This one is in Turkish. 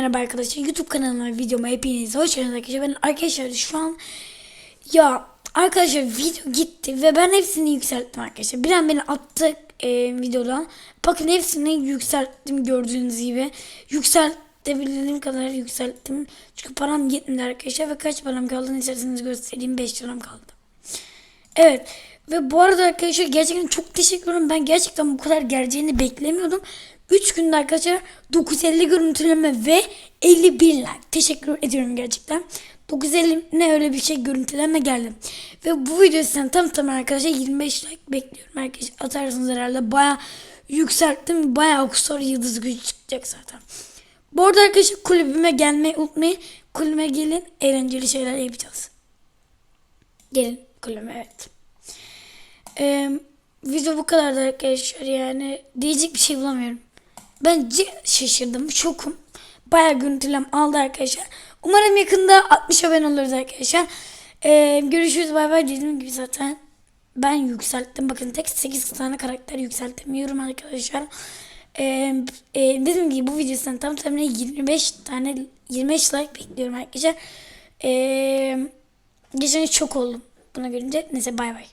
Merhaba arkadaşlar YouTube kanalıma videoma hepiniz hoş geldiniz arkadaşlar. Ben arkadaşlar şu an ya arkadaşlar video gitti ve ben hepsini yükselttim arkadaşlar. Bir an beni attı e, videodan. Bakın hepsini yükselttim gördüğünüz gibi. Yükseltebildiğim kadar yükselttim. Çünkü param yetmedi arkadaşlar ve kaç param kaldığını isterseniz göstereyim 5 liram kaldı. Evet. Ve bu arada arkadaşlar gerçekten çok teşekkür ederim. Ben gerçekten bu kadar geleceğini beklemiyordum. 3 günde arkadaşlar 950 görüntüleme ve 51 like. Teşekkür ediyorum gerçekten. 950 ne öyle bir şey görüntüleme geldi. Ve bu video sizden tam tam arkadaşlar 25 like bekliyorum. Arkadaşlar atarsınız herhalde. Baya yükselttim. Baya kusur yıldız gücü çıkacak zaten. Bu arada arkadaşlar kulübüme gelmeyi unutmayın. Kulübüme gelin. Eğlenceli şeyler yapacağız. Gelin kulübüme evet. Ee, video bu kadardı arkadaşlar yani diyecek bir şey bulamıyorum. Ben c- şaşırdım, şokum. Bayağı görüntülem aldı arkadaşlar. Umarım yakında 60 abone oluruz arkadaşlar. Ee, görüşürüz bay bay dediğim gibi zaten ben yükselttim. Bakın tek 8 tane karakter yükseltemiyorum arkadaşlar. Ee, e, dediğim gibi bu videosundan tam tamına 25 tane 25 like bekliyorum arkadaşlar. Ee, geçen çok oldum buna görünce. Neyse bay bay.